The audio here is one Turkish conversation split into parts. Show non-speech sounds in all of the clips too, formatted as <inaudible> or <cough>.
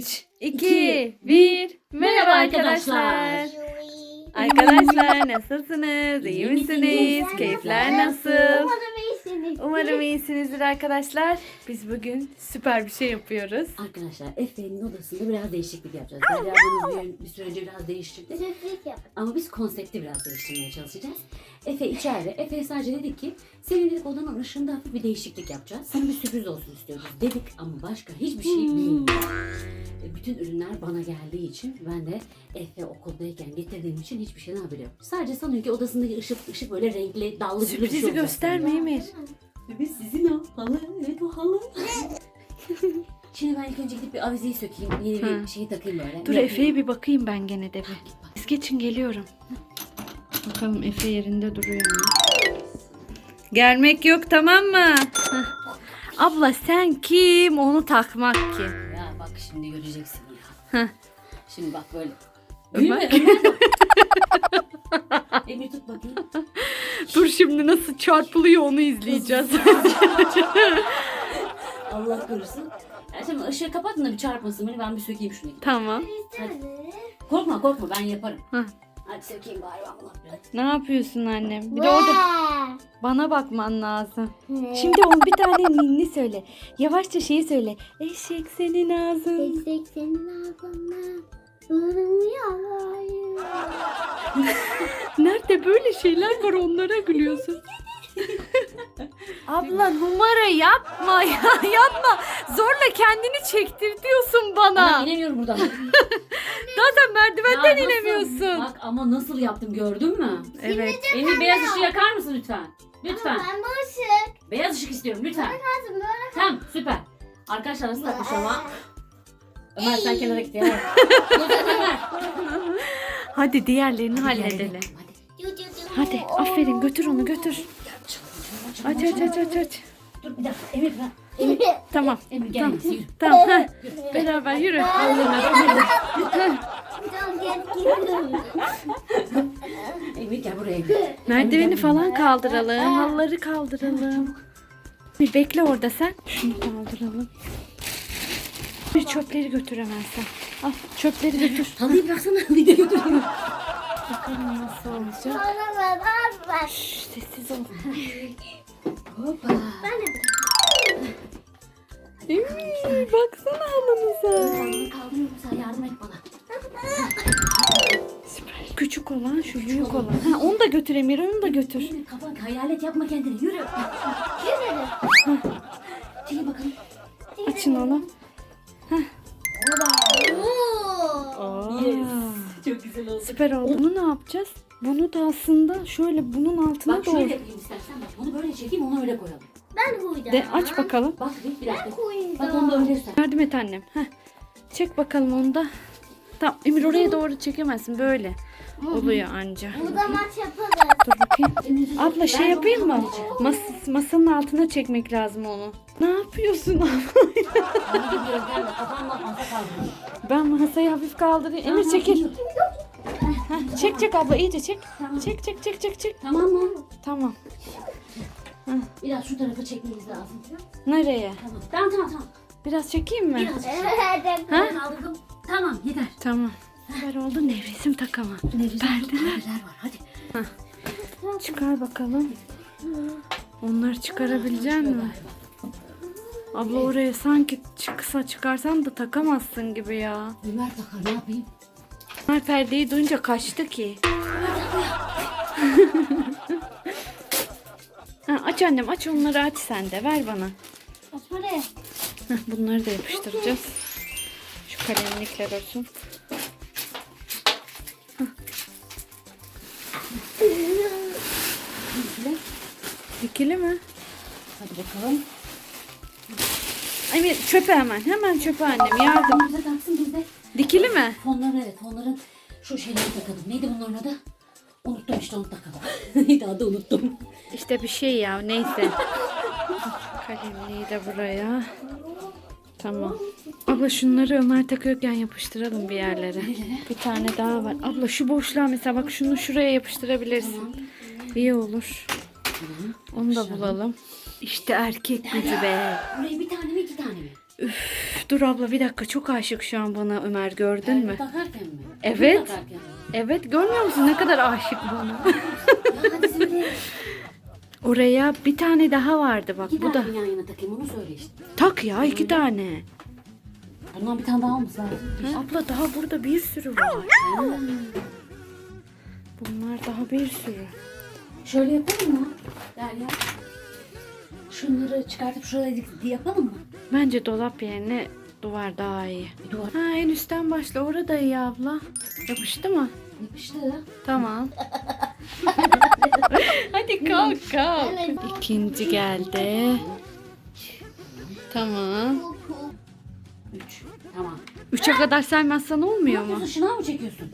3, 2, 1. Merhaba arkadaşlar. Arkadaşlar nasılsınız? İyi misiniz? Keyifler nasıl? Umarım iyisiniz. Umarım iyisinizdir arkadaşlar. Biz bugün süper bir şey yapıyoruz. Arkadaşlar Efe'nin odasında biraz değişiklik yapacağız. Derya bunu bir, bir süre önce biraz değiştirdi. Sürpriz yap. Ama biz konsepti biraz değiştirmeye çalışacağız. Efe içeride. Efe'ye sadece dedik ki senin dedik odanın ışığında hafif bir değişiklik yapacağız. Sana bir sürpriz olsun istiyoruz dedik ama başka hiçbir şey bilmiyoruz. E, Bütün ürünler bana geldiği için ben de Efe okuldayken getirdiğim için hiçbir şeyden haberi yok. Sadece sanıyor ki odasındaki ışık, ışık böyle renkli, dallı bir şey Sürprizi olacak. gösterme Emir. Evet sizin o halı. Evet o halı. Şimdi ben ilk önce gidip bir avizeyi sökeyim. Yeni bir Ha. şey takayım böyle. Dur Yapayım. Efe'ye bir bakayım ben gene de bir. Bak. Siz geçin geliyorum. Bakalım Efe yerinde duruyor mu? Gelmek yok tamam mı? Heh. Abla sen kim? Onu takmak kim? Ya bak şimdi göreceksin ya. Heh. Şimdi bak böyle. Ömer. Ömer bak. <laughs> Emir tut bakayım. <laughs> Dur şimdi nasıl çarpılıyor onu izleyeceğiz. <laughs> Allah korusun. Ya şimdi ışığı kapatın da bir çarpmasın beni ben bir sökeyim şunu. tamam. Korkma korkma ben yaparım. Heh. Hadi sökeyim bari Allah biraz. Ne yapıyorsun annem? Bir de orada bana bakman lazım. Şimdi on bir tane ninni söyle. Yavaşça şeyi söyle. Eşek senin ağzın. Eksik senin ağzına. Nerede böyle şeyler var onlara gülüyorsun. <laughs> Abla numara yapma ya yapma. Zorla kendini çektirtiyorsun Bana bana. inemiyorum buradan. <laughs> Zaten merdivenden Ya nasıl- inemiyorsun. Bak ama nasıl yaptım gördün mü? Evet. Emir beyaz ışığı yakar mısın lütfen? Lütfen. Ben bu ışık. Beyaz ışık istiyorum lütfen. Lazım böyle. Tamam süper. Arkadaşlar nasıl takmış ama? Ömer sen kenara git ya. <laughs> Hadi diğerlerini halledelim. Hadi. Hadi aferin götür onu götür. Aç aç aç aç aç. Dur bir dakika Emir bırak. Emir, Tamam. Emir gel Tamam. Yürü. Tamam. heh. Beraber yürü. Emir gel buraya. Merdiveni falan kaldıralım. Halıları kaldıralım. Bir bekle orada sen. Şunu kaldıralım. Bir çöpleri götür hemen sen. Al çöpleri götür. <laughs> Halıyı bıraksana bir de götüreyim. Bakalım nasıl olacak. Bana ver, ver. Şşş sessiz ol. Hoppa. Ben de Üy, baksana halımıza. Halıyı kaldırıyorum sen yardım et bana. Süper. Küçük olan şu büyük olan. Ha, onu da götür Emir onu da götür. Emir kafan hayalet yapma kendini yürü. Yürüdüm. Çekil bakalım. Açın onu. Süper oldu. Bunu ne yapacağız? Bunu da aslında şöyle bunun altına Bak doğru. şöyle yapayım istersen bak. Bunu böyle çekeyim onu öyle koyalım. Ben koyacağım. De aç bakalım. Bak bir, bir dakika. koyacağım. Bak onu da öyle göster. Yardım et annem. Heh. Çek bakalım onu da. Tamam Emir oraya doğru çekemezsin böyle. Oluyor anca. Burada maç yaparız. Dur bakayım. Abla şey ben yapayım mı? onu. Mas masanın altına çekmek lazım onu. Ne yapıyorsun? Kaldırın. ben masayı hafif kaldırayım. Emir çekil. Heh, çek çek abla iyice çek. Tamam. Çek çek çek çek çek. Tamam mı? Tamam. Biraz şu tarafa çekmemiz lazım. Nereye? Tamam. Tamam tamam tamam. Biraz çekeyim mi? Biraz. Evet. Ha? Kaldırdım. Tamam yeter. Tamam. Süper oldu nevresim takamam. Nevresim Perdeler. perdeler var hadi. Çıkar bakalım. Onları çıkarabilecek misin? Abla oraya sanki çıksa çıkarsan da takamazsın gibi ya. Ömer takar ne yapayım? Ömer perdeyi duyunca kaçtı ki. <laughs> ha, aç annem aç onları aç sen de ver bana. Buraya. Heh, bunları da yapıştıracağız. Şu kalemlikler olsun. Heh. Dikili mi? Hadi bakalım. Emir çöpe hemen. Hemen çöpe annem yardım. Bize taksın bizde. Dikili mi? Fonların evet fonların şu şeyleri takalım. Neydi bunların adı? Unuttum işte onu takalım. <laughs> Neydi adı unuttum. İşte bir şey ya neyse. Kalemliği de buraya. Tamam. Abla şunları Ömer takıyorken yapıştıralım bir yerlere. Bir tane daha var. Abla şu boşluğa mesela bak şunu şuraya yapıştırabilirsin. İyi olur. Onu da bulalım. İşte erkek gücü be. Buraya bir tane mi iki tane mi? Üf, dur abla bir dakika çok aşık şu an bana Ömer gördün mü? Takarken mi? Evet. Takarken mi? Evet görmüyor musun ne kadar aşık bana? Ya <laughs> Oraya bir tane daha vardı bak iki bu da. tane yan yana takayım onu söyle işte. Tak ya iki tane. Bundan bir tane daha olması lazım. Abla daha burada bir sürü var. Bunlar daha bir sürü. Şöyle yapalım mı? Derya. Şunları çıkartıp şuraya dik- yapalım mı? Bence dolap yerine duvar daha iyi. Bir duvar Ha en üstten başla orada iyi abla. Yapıştı mı? yapıştı. Tamam. <laughs> Hadi kalk kalk. İkinci geldi. Tamam. Üç. Tamam. Üçe kadar saymazsan olmuyor mu? Yapıyorsun şınav mı çekiyorsun?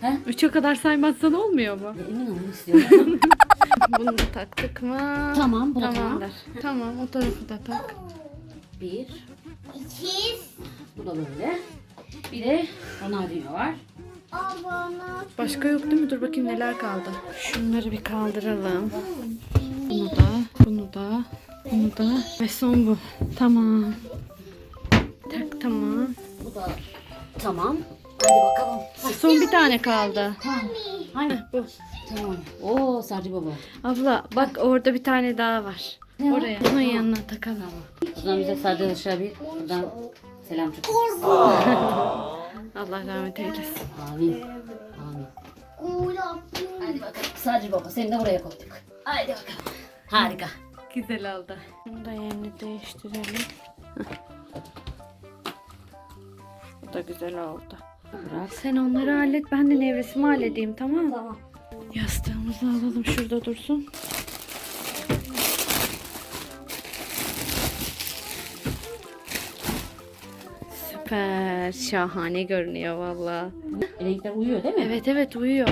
He? Üçe kadar saymazsan olmuyor mu? Emin olmak istiyorum. <laughs> Bunu da taktık mı? tamam tamam. Tamamdır. Tamam o tarafı da tak. Bir. İki. Bu da böyle. Bir de Ronaldinho var. Abone. Başka yok değil mi? Dur bakayım neler kaldı. Şunları bir kaldıralım. Bunu da, bunu da, bunu da ve son bu. Tamam. Tak tamam. Bu da tamam. Hadi bakalım. Son bir tane kaldı. Aynen. Bu. Tamam. Oo Sarcı baba. Abla bak orada bir tane daha var. Ne? Oraya. Onun yanına takalım. O zaman bize Işık'a bir buradan selam çek. Allah rahmet eylesin. Amin. Amin. Hadi bakalım. Sarcı baba seni de buraya koyduk. Hadi bakalım. Harika. Güzel oldu. Bunu da yerini değiştirelim. Bu da güzel oldu. Bırak. Sen onları hallet ben de nevresimi halledeyim tamam mı? Tamam. Yastığımızı alalım şurada dursun. Süper. Şahane görünüyor valla. Renkler uyuyor değil mi? Evet evet uyuyor.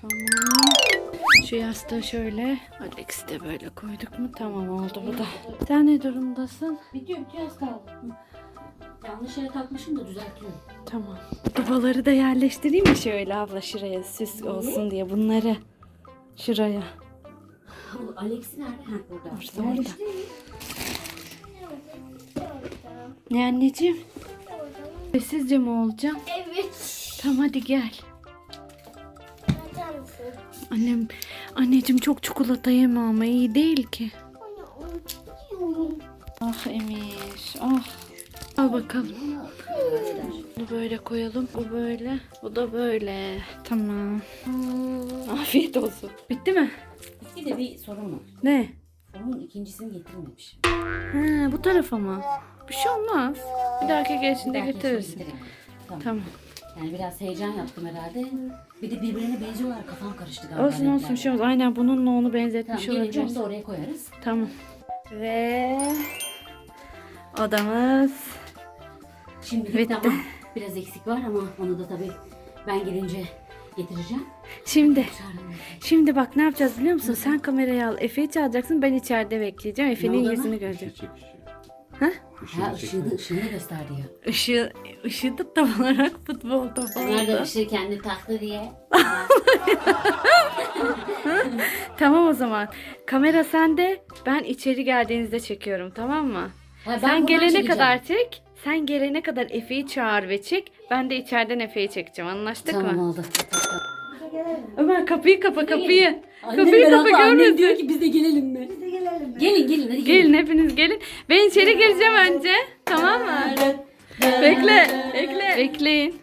Tamam. Şu yastığı şöyle. Alex'i de böyle koyduk mu? Tamam oldu bu da. Sen ne durumdasın? Bitiyor bitiyor az kaldı. Yanlış yere takmışım da düzeltiyorum. Tamam. Dubaları da yerleştireyim mi şöyle abla şuraya süs olsun diye bunları. Şuraya. Bu Alex'i nerede? Ha burada. Orada, orada. Ne anneciğim? Sessizce mi olacağım? Evet. Tamam hadi gel. Mısın? Annem, anneciğim çok çikolata yeme ama iyi değil ki. Unutuyorum. Ah Emir, ah. Al bakalım. Bunu böyle koyalım. Bu böyle. Bu da böyle. Tamam. Afiyet olsun. Bitti mi? Bir de bir sorun var. Ne? Onun ikincisini getirmemiş. Ha, bu tarafa mı? Bir şey olmaz. Bir dahaki gelişinde getirirsin. Tamam. Tamam. Yani biraz heyecan yaptım herhalde. Bir de birbirine benziyorlar. Kafam karıştı galiba. Olsun olsun bir şey olmaz. Aynen bununla onu Tamam benzetmiş gelince olabiliriz. da oraya koyarız. Tamam. Ve odamız Şimdi Bitti. tamam. Biraz eksik var ama onu da tabii ben gelince getireceğim. Şimdi Çağırın. şimdi bak ne yapacağız biliyor musun? Sen kamerayı al. Efe'yi çalacaksın. Ben içeride bekleyeceğim. Efe'nin yüzünü göreceğim. Ha? Ha ışığını, ışığını gösterdi ya. Işığı, ışığı da tam olarak futbol topu Nerede oldu. ışığı kendi taktı diye. <laughs> Tamam o zaman. Kamera sende. Ben içeri geldiğinizde çekiyorum tamam mı? Ha, ben Sen gelene çekeceğim. kadar çek. Sen gelene kadar Efe'yi çağır ve çek. Ben de içeriden Efe'yi çekeceğim. Anlaştık Tamam mı? oldu. Ömer kapıyı kapa kapıyı. Annem Kapıyı kapa meraklı. Annem görmesin. diyor ki biz de gelelim mi? Biz de gelelim mi? Gelin gelin hadi gelin. Gelin hepiniz gelin. Ben içeri gireceğim önce. Tamam mı? Bekle. Bekle. Bekleyin.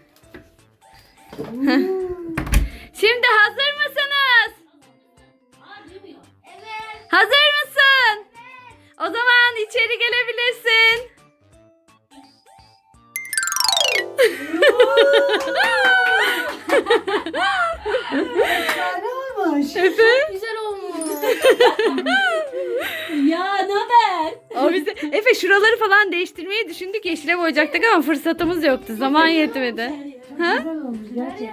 Heh. Efe? Güzel olmuş. Ya ne haber? O bize, Efe şuraları falan değiştirmeyi düşündük yeşile boyayacaktık ama fırsatımız yoktu. Zaman yetmedi. Ha?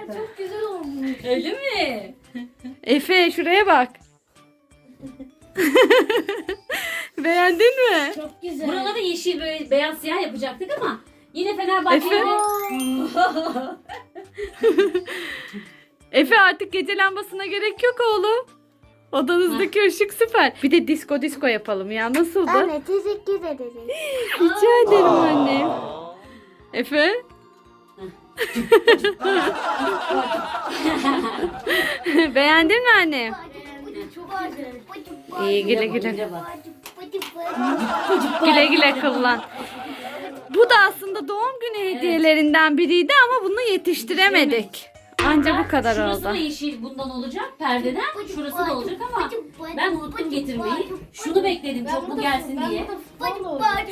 Çok güzel olmuş. Öyle mi? Efe şuraya bak. <laughs> Beğendin mi? Çok güzel. Buraları yeşil böyle beyaz siyah yapacaktık ama yine Fenerbahçe Efe? <laughs> Efe artık gece lambasına gerek yok oğlum. Odanızdaki ışık süper. Bir de disco disco yapalım ya. Nasıldı? Anne teşekkür ederim. <laughs> Rica ederim annem. Efe? <laughs> Beğendin mi anne? İyi güle güle. Güle güle kullan. Bu da aslında doğum günü hediyelerinden biriydi ama bunu yetiştiremedik. Anca bu kadar Şurası da oldu. yeşil bundan olacak perdeden. Şurası da olacak ama ben unuttum getirmeyi. Şunu bekledim çok bu gelsin diye.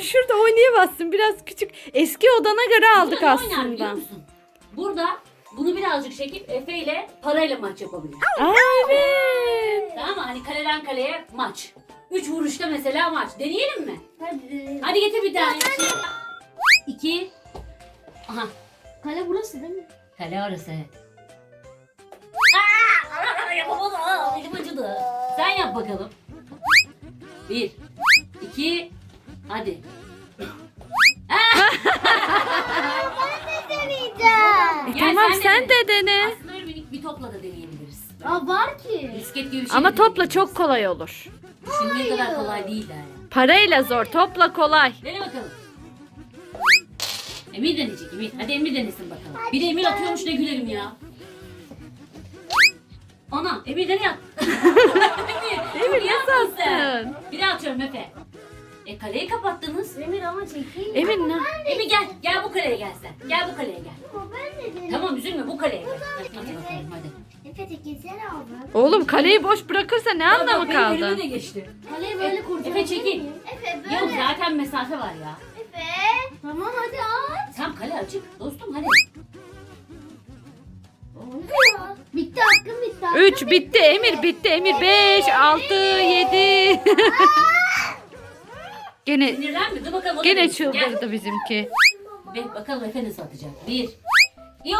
Şurada oynayamazsın. Biraz küçük. Eski odana göre aldık Burada ne oynar biliyor aslında. musun? Burada bunu birazcık çekip Efe ile parayla maç yapabilir. Aa evet. Tamam mı? Hani kaleden kaleye maç. Üç vuruşta mesela maç. Deneyelim mi? Hadi. Hadi getir bir tane. İki. Aha. Kale burası değil mi? Kale orası evet. Sen yap bakalım. Bir. iki, Hadi. <laughs> Deneyeceğim. E, Gel tamam sen de sen de dene. Aslında öyle minik bir topla da deneyebiliriz. Aa var ki. Bisiklet gibi bir şey Ama de topla deneyebiliriz. çok kolay olur. Düşündüğün kadar kolay değil yani. Parayla zor, topla kolay. Dene bakalım. Emir deneyecek Emir. Hadi Emir denesin bakalım. Bir de Emir atıyormuş ne gülerim ya. Ana Emir nereye at? <laughs> Emir, Emir nasıl attın sen. attın? Bir daha atıyorum Efe. E kaleyi kapattınız. Emir ama çekeyim. Emir ne? Emir gel. Gel bu kaleye gel sen. Gel bu kaleye gel. Ama ben de deneyim. Tamam üzülme bu kaleye gel. Hadi, hadi bakalım hadi. Efe tekilsene abi. Oğlum kaleyi boş bırakırsa ne anlamı benim elime kaldı? de geçti. Kaleyi böyle kurtarabilir Efe çekil. Efe böyle. Yok zaten mesafe var ya. Efe. Tamam hadi at. Tam kale açık. Dostum hadi. Bitti hakkım bitti. hakkım 3 bitti Emir bitti Emir 5 6 7 Gene Sinirlenme. Dur bakalım. o da gene. Gel. çıldırdı bizimki. Ve bakalım Efe nasıl atacak. Bir. Yo!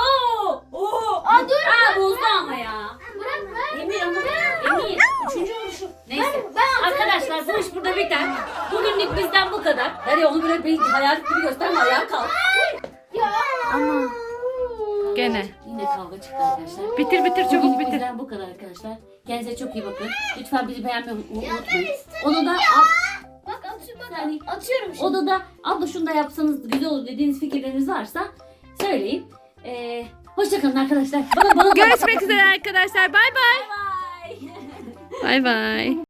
Oo! Aa, dur. Aa bozdu ama ya. Bırak ben. Emir ama Emir. Üçüncü vuruşu. Neyse. Arkadaşlar bu iş burada biter. Bugünlük bizden bu kadar. Hadi onu böyle bir hayal gibi gösterme ayağa kalk. Ya. Ama gene. Yine kavga çıktı arkadaşlar. Bitir bitir çabuk Bugünlük bitir. bizden bu kadar arkadaşlar. Kendinize çok iyi bakın. Lütfen bizi beğenmeyi unut- unutmayın. Onu da Bak atıyorum bak. Yani- Atıyorum şimdi. odada abla şunu da yapsanız güzel olur dediğiniz fikirleriniz varsa söyleyin. Ee, hoşçakalın arkadaşlar. Bana, bana Görüşmek üzere arkadaşlar. Bay bay. Bye bye. Bay bay.